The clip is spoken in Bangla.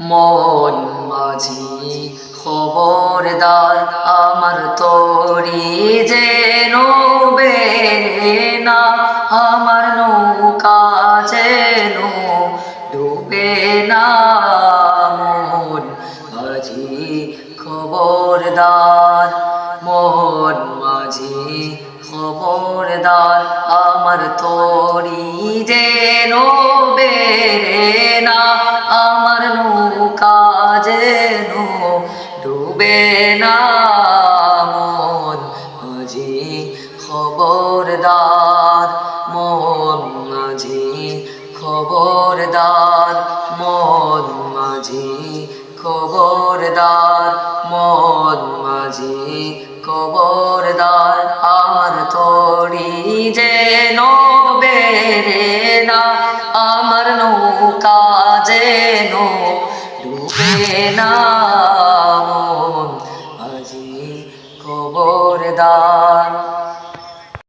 মন মাঝি খবরদার আমার তরি যেন না, আমার নৌকা যেন ডুবে না। মন মাঝি খবরদার, মন মাঝি খবরদার আমার তরি যেন বেরে ডুবে না মন মাঝি খবরদার, মন মাঝি খবরদার, মন মাঝি খবরদার, মন মাঝি খবরদার। আমার তরি যেন বেরে না, আমার নৌকা যেন ডুবে না মন মাঝি খবরদার